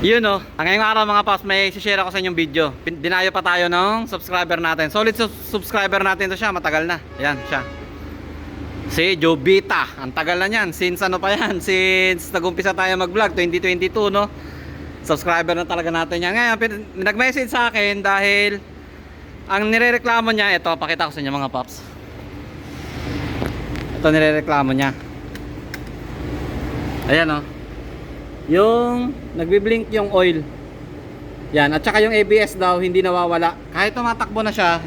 Yun o. Ang ngayong araw mga paps, may share ako sa inyong video. Dinayo pa tayo ng subscriber natin. Solid sub- subscriber natin to siya, matagal na. Ayan, siya. Si Jobita. Ang tagal na niyan. Since ano pa yan? Since nag-umpisa tayo mag-vlog, 2022 no? Subscriber na talaga natin yan. Ngayon, nag-message sa akin dahil ang nirereklamo niya, ito, pakita ko sa inyo mga paps. Ito nirereklamo niya. Ayan o. Yung nagbi-blink yung oil. Yan, at saka yung ABS daw hindi nawawala. Kahit tumatakbo na siya,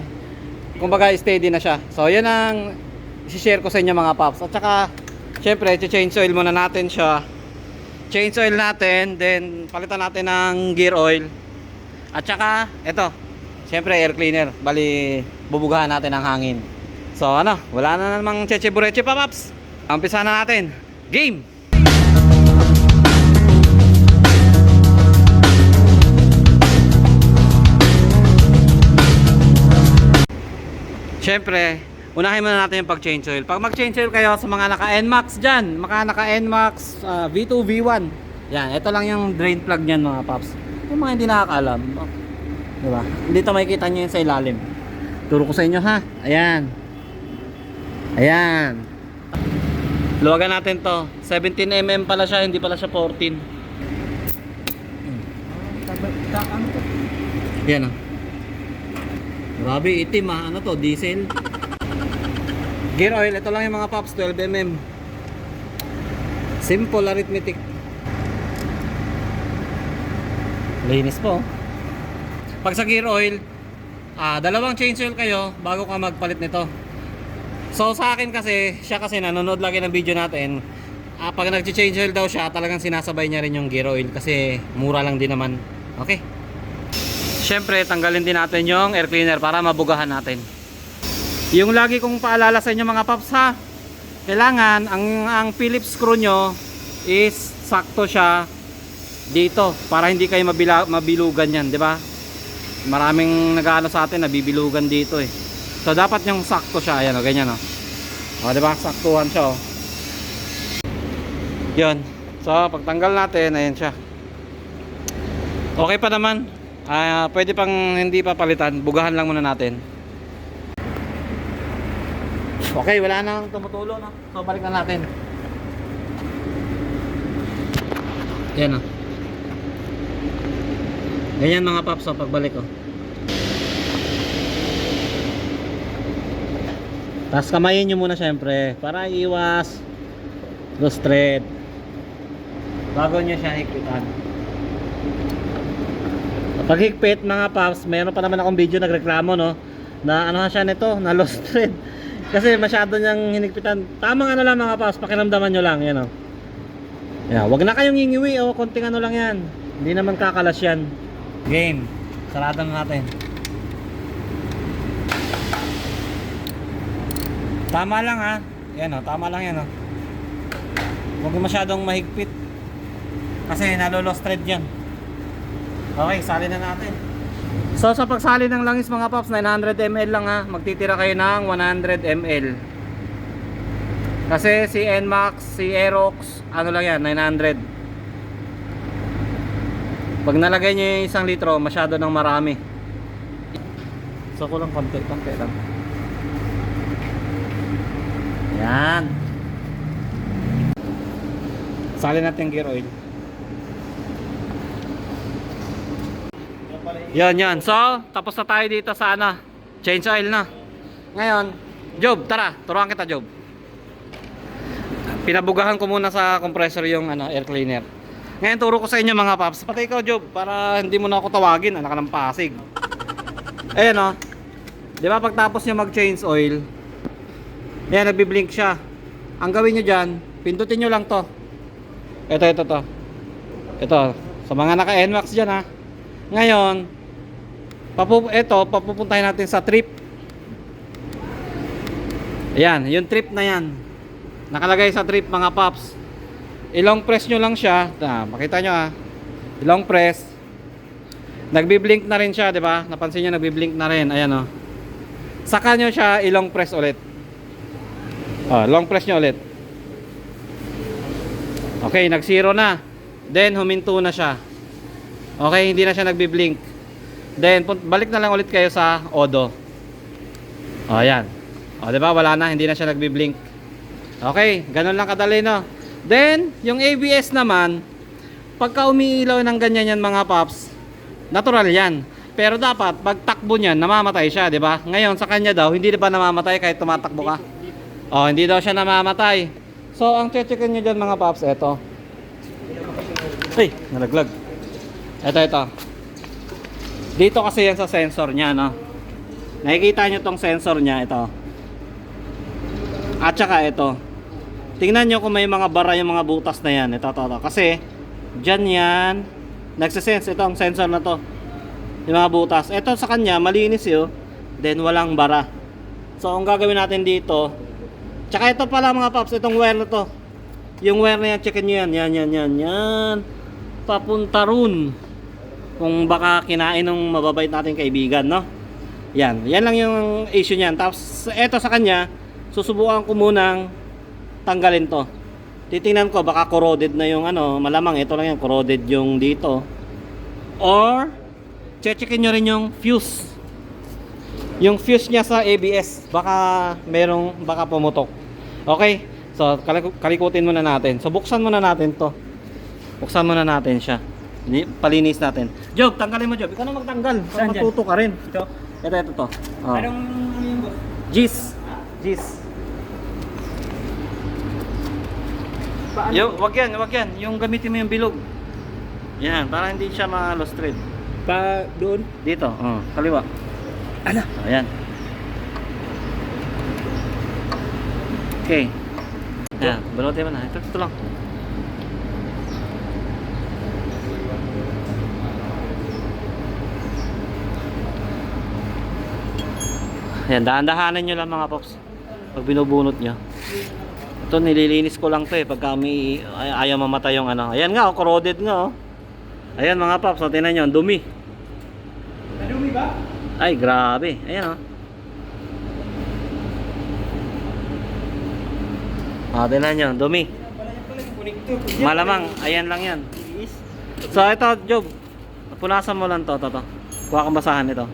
kumbaga steady na siya. So, yan ang i-share ko sa inyo mga paps. At saka, syempre, change oil muna natin siya. Change oil natin, then palitan natin ng gear oil. At saka, ito, syempre air cleaner. Bali, bubugahan natin ang hangin. So, ano, wala na namang cheche-bureche pa, paps. Umpisa na natin. Game! Siyempre, unahin muna natin yung pag-change oil. Pag mag-change oil kayo sa mga naka-NMAX dyan, mga naka-NMAX ah, V2, V1. Yan, ito lang yung drain plug niyan mga paps. Yung mga hindi nakakaalam. oh, Diba? Dito makikita nyo yun sa ilalim. Turo ko sa inyo ha. Ayan. Ayan. Luwagan natin to. 17mm pala siya, hindi pala siya 14. Yan oh. Grabe, itim ah. Ano to? Diesel? Gear oil. Ito lang yung mga pops. 12mm. Simple arithmetic. Linis po. Pag sa gear oil, ah, dalawang change oil kayo bago ka magpalit nito. So sa akin kasi, siya kasi nanonood lagi ng video natin. Ah, pag nag-change oil daw siya, talagang sinasabay niya rin yung gear oil kasi mura lang din naman. Okay? Siyempre, tanggalin din natin yung air cleaner para mabugahan natin. Yung lagi kong paalala sa inyo mga paps ha, kailangan ang, ang Phillips screw nyo is sakto siya dito para hindi kayo mabila, mabilugan yan, di ba? Maraming nag-ano sa atin, nabibilugan dito eh. So dapat yung sakto siya, ayan o, ganyan o. O, di ba? Saktuhan siya o. Yun. So, pagtanggal natin, ayan siya. Okay pa naman. Ah, pwede pang hindi pa palitan. Bugahan lang muna natin. Okay, wala nang tumutulo no. So balik na natin. Yan oh. Ganyan mga paps oh, pagbalik oh. Tapos kamayin nyo muna syempre para iwas thread. Bago nyo siya higpitan. Pag higpit mga paps, mayroon pa naman akong video nagreklamo no na ano siya nito, na lost thread. Kasi masyado niyang hinigpitan. Tamang ano lang mga paps, pakiramdaman nyo lang, yan oh. Yeah, wag na kayong ngingiwi oh, konting ano lang yan. Hindi naman kakalas yan. Game. Sarado na natin. Tama lang ha. Yan oh, tama lang yan oh. Huwag masyadong mahigpit. Kasi nalo-lost thread yan. Okay, sali na natin. So sa pagsali ng langis mga paps, 900 ml lang ha. Magtitira kayo ng 100 ml. Kasi si NMAX, si Aerox, ano lang yan, 900. Pag nalagay nyo yung isang litro, masyado nang marami. So kulang konti, konti lang. Yan. Sali natin yung gear oil. Yan, yan. So, tapos na tayo dito sa ano, change oil na. Ngayon, Job, tara, turuan kita, Job. Pinabugahan ko muna sa compressor yung ano, air cleaner. Ngayon, turo ko sa inyo mga paps. Pati ikaw, Job, para hindi mo na ako tawagin, anak ka ng pasig. Ayan, oh. Di ba pagtapos nyo mag-change oil, yan, nagbi-blink siya. Ang gawin nyo dyan, pindutin nyo lang to. Ito, ito, to. Ito, sa mga naka-NMAX dyan, ha. Ngayon, papu ito, papupuntahin natin sa trip. Ayan, yung trip na yan. Nakalagay sa trip mga paps. Ilong press nyo lang siya. Ah, makita nyo ah. Ilong press. Nagbi-blink na rin siya, di ba? Napansin nyo, nagbi-blink na rin. Ayan oh. Saka nyo siya ilong press ulit. Oh, long press nyo ulit. Okay, nag-zero na. Then, huminto na siya. Okay, hindi na siya nagbi-blink. Then, balik na lang ulit kayo sa Odo. O, ayan. O, di ba? Wala na. Hindi na siya nagbi-blink. Okay, ganun lang kadali, no? Then, yung ABS naman, pagka umiilaw ng ganyan yan mga paps, natural yan. Pero dapat, pag takbo niyan, namamatay siya, di ba? Ngayon, sa kanya daw, hindi ba namamatay kahit tumatakbo ka? Oh, hindi daw siya namamatay. So, ang chechekin nyo dyan mga paps, eto. Ay, nalaglag. Ito, ito. Dito kasi yan sa sensor niya, no? Nakikita nyo tong sensor niya, ito. At saka ito. Tingnan nyo kung may mga bara yung mga butas na yan. Ito, ito, ito. Kasi, dyan yan, nagsisense. Ito ang sensor na to. Yung mga butas. Ito sa kanya, malinis yun. Then, walang bara. So, ang gagawin natin dito, tsaka ito pala mga paps, itong wire na to. Yung wire na yan, checkin nyo yan. Yan, yan, yan, yan. Papunta ron. Kung baka kinain ng mababait nating kaibigan, no? Yan. Yan lang yung issue niyan. Tapos, ito sa kanya, susubukan ko munang tanggalin to. Titingnan ko, baka corroded na yung ano, malamang ito lang yan, corroded yung dito. Or, checkin nyo rin yung fuse. Yung fuse niya sa ABS, baka merong, baka pumutok. Okay? So, kalik- kalikutin muna natin. So, buksan muna natin to. Buksan muna natin siya. Ni- Palinis natin. Job, tanggalin mo, Job. Ikaw na magtanggal. Para Saan dyan? matuto ka rin. Ito. Ito, ito, to. Oh. Anong ano yung boss? Gis. Gis. Paano? Yung, wag yan, wag yan. Yung gamitin mo yung bilog. Yan, para hindi siya ma-lost thread. Pa doon? Dito, oh, kaliwa. Ala. Ayan. Okay. Ayan, balutin mo na. Ito, ito lang. Ayan, dahan-dahanan nyo lang mga pops. Pag binubunot nyo. Ito, nililinis ko lang to eh. Pagka may ay, ayaw mamatay yung ano. Ayan nga, oh, corroded nga oh. Ayan mga pops, oh, tingnan nyo, ang dumi. Nadumi ba? Ay, grabe. Ayan oh. Ah, tingnan nyo, dumi. Malamang, ayan lang yan. So, ito, Job. Punasan mo lang to, to, to. Kuha kang basahan ito.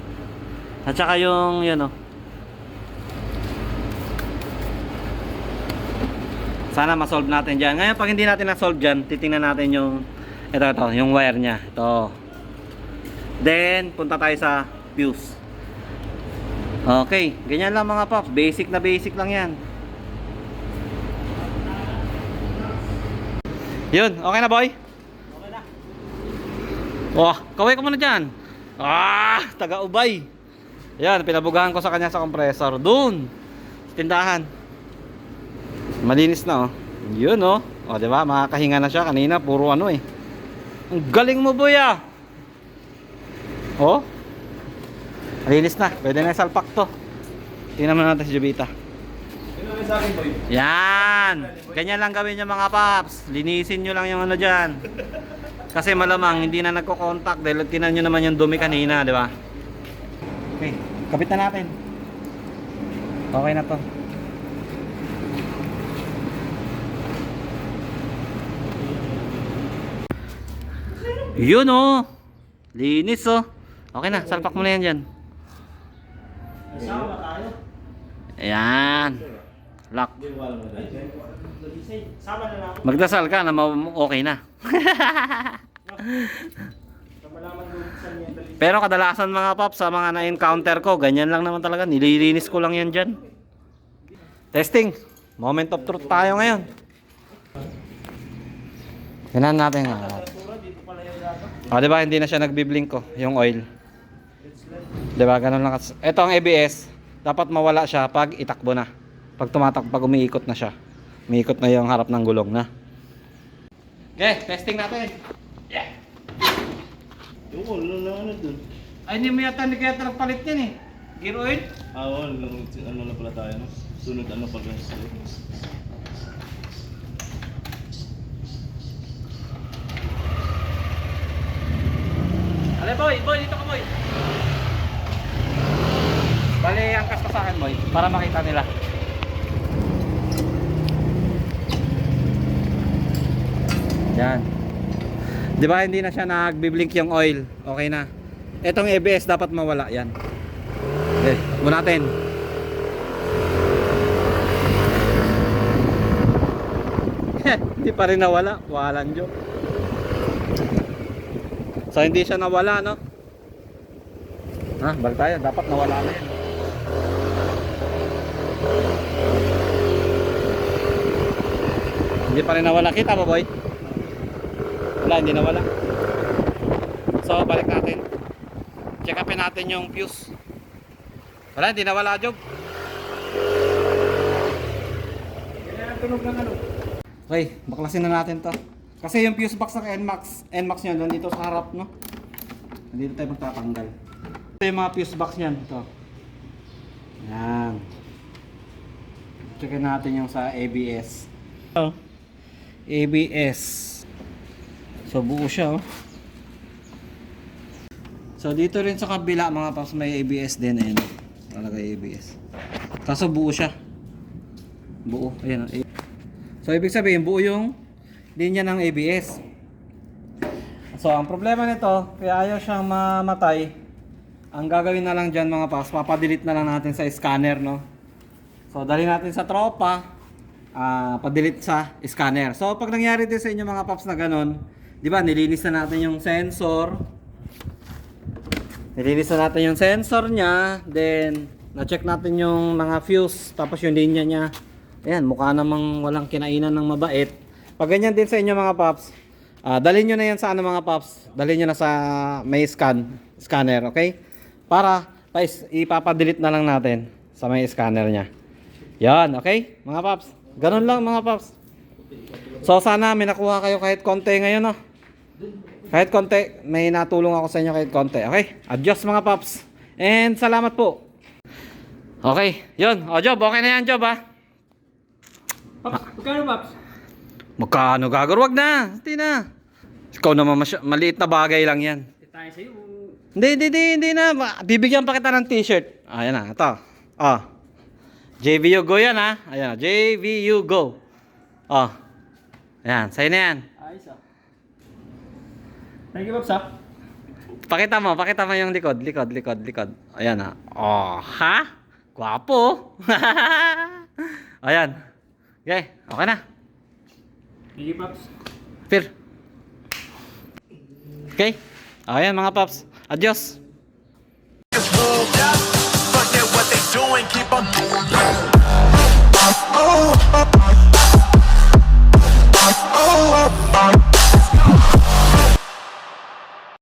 At saka yung, yun oh. Sana ma-solve natin dyan. Ngayon, pag hindi natin na-solve dyan, titingnan natin yung, ito, ito, yung wire niya. Ito. Then, punta tayo sa fuse. Okay, ganyan lang mga pops. Basic na basic lang yan. Yun, okay na boy? Okay na. Oh, kaway ka muna dyan. Ah, taga-ubay. Yan, pinabugahan ko sa kanya sa compressor. Doon. Tindahan. Malinis na oh. Yun oh. O, di ba? Makakahinga na siya kanina. Puro ano eh. Ang galing mo, boy ah. Oh. Malinis na. Pwede na salpak to. Tingnan mo natin si Jubita. Yan. Ganyan lang gawin nyo mga paps. Linisin nyo lang yung ano dyan. Kasi malamang hindi na nagko-contact dahil tinan nyo naman yung dumi kanina, di ba? Okay, kapit na natin. Okay na to. Yun oh. Linis oh. Okay na, salpak mo na yan dyan. Ayan. Lock. Magdasal ka na okay na. Pero kadalasan mga pop sa mga na-encounter ko, ganyan lang naman talaga. Nililinis ko lang yan dyan. Testing. Moment of truth tayo ngayon. Tingnan natin nga. O, di ba hindi na siya nagbiblink ko, yung oil. Di ba, ganun lang. Ito ang ABS, dapat mawala siya pag itakbo na. Pag tumatak, pag umiikot na siya. Umiikot na yung harap ng gulong na. Okay, testing natin. Yung ulo na ano dun. Ay, hindi mo yata hindi kaya nagpalit yan eh. Gear oil? Ah, oo, ano na pala tayo, no? Sunod ano pala sa Ale boy, boy, dito ka boy. Bali, angkas ka boy, para makita nila. Yan. Di ba hindi na siya nagbiblink yung oil? Okay na. Etong ABS dapat mawala yan. Okay, muna natin. hindi pa rin nawala. Walang joke. So hindi siya nawala, no? Ha, balik tayo. Dapat nawala na yan. Hindi pa rin nawala. Kita mo, boy? Wala, hindi nawala. So, balik natin. Check upin natin yung fuse. Wala, hindi nawala, Job. Ano? Okay, baklasin na natin to. Kasi yung fuse box ng NMAX, NMAX niyan doon dito sa harap, no? Dito tayo magtatanggal. Ito yung mga fuse box niyan, ito. Yan. Checkin natin yung sa ABS. Oh. ABS. So buo siya, oh. So dito rin sa kabila mga paps may ABS din eh. Talaga ABS. Kaso buo siya. Buo. Ayan. oh, So ibig sabihin buo yung linya ng ABS. So ang problema nito, kaya ayaw siyang mamatay. Ang gagawin na lang dyan mga paps, papadelete na lang natin sa scanner no. So dali natin sa tropa, ah padelete sa scanner. So pag nangyari din sa inyo mga paps na ganun, di ba nilinis na natin yung sensor. Nilinis na natin yung sensor niya, then na-check natin yung mga fuse, tapos yung linya niya. Ayan, mukha namang walang kinainan ng mabait. Pag ganyan din sa inyo mga paps, ah dalhin nyo na yan sa ano mga paps, dalhin nyo na sa may scan, scanner, okay? Para pa ipapadelete na lang natin sa may scanner niya. Yan, okay? Mga paps, ganun lang mga paps. So sana may nakuha kayo kahit konti ngayon, no? Kahit konti, may natulong ako sa inyo kahit konti. Okay? Adios mga paps. And salamat po. Okay, yun. O Job, okay na yan Job ha? Paps, magkano Paps? Magkano gagawin? Wag na. Hindi na. Ikaw naman masya- maliit na bagay lang yan. Tayo sa'yo. Hindi, hindi, hindi, hindi na. Ma- Bibigyan pa kita ng t-shirt. Ayan na, ito. Oh. JVU Go yan ha. Ayan, JVU Go. Oh. Ayan, sa'yo na yan. Ayos ah. Thank you Paps ah. Pakita mo, pakita mo yung likod, likod, likod, likod. Ayan ha. Oh, ha? Gwapo. Ayan. Okay, okay na. Sige, Paps. Fair. Okay? Oh, ayan mga Paps. Adios! Oh, oh, oh.